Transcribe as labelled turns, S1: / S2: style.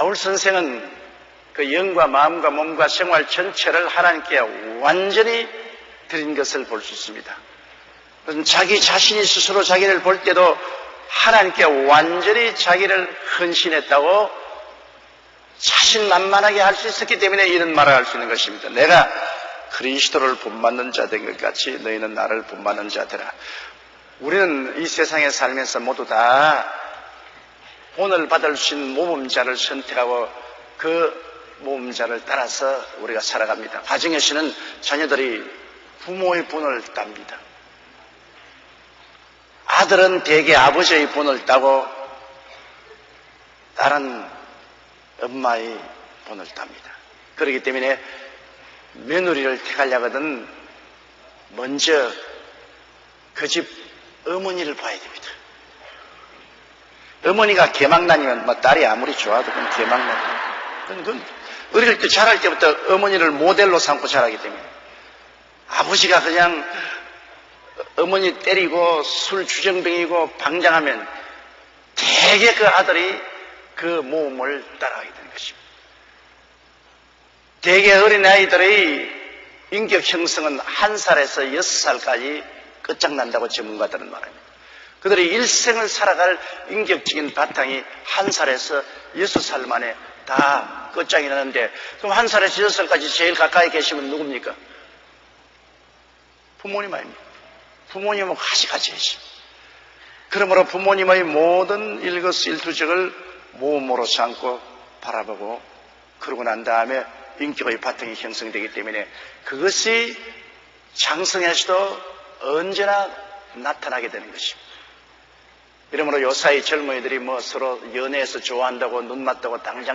S1: 바울 선생은 그 영과 마음과 몸과 생활 전체를 하나님께 완전히 드린 것을 볼 수 있습니다. 자기 자신이 스스로 자기를 볼 때도 하나님께 완전히 자기를 헌신했다고 자신만만하게 할 수 있었기 때문에 이런 말을 할 수 있는 것입니다. 내가 그리스도를 본받는 자 된 것 같이 너희는 나를 본받는 자 되라. 우리는 이 세상에 살면서 모두 다 본을 받을 수 있는 모범자를 선택하고 그 모범자를 따라서 우리가 살아갑니다. 가정에서는 자녀들이 부모의 본을 땁니다. 아들은 대개 아버지의 본을 따고 딸은 엄마의 본을 땁니다. 그렇기 때문에 며느리를 택하려거든 먼저 그 집 어머니를 봐야 됩니다. 어머니가 개망난이면 뭐 딸이 아무리 좋아도 그건 개망난. 그건, 어릴 때 자랄 때부터 어머니를 모델로 삼고 자라기 때문에 아버지가 그냥 어머니 때리고 술 주정뱅이고 방장하면 대개 그 아들이 그 모험을 따라가게 되는 것입니다. 대개 어린아이들의 인격 형성은 한 살에서 여섯 살까지 끝장난다고 전문가들은 말합니다. 그들의 일생을 살아갈 인격적인 바탕이 한 살에서 여섯 살 만에 다 끝장이 나는데 그럼 한 살에서 여섯 살까지 제일 가까이 계시면 누굽니까? 부모님 아닙니까? 부모님은 가시가지 해십니다. 그러므로 부모님의 모든 일거수일투족을 모험으로 삼고 바라보고 그러고 난 다음에 인격의 바탕이 형성되기 때문에 그것이 장성에서도 언제나 나타나게 되는 것입니다. 이러므로 요사이 젊은이들이 뭐 서로 연애해서 좋아한다고 눈 맞다고 당장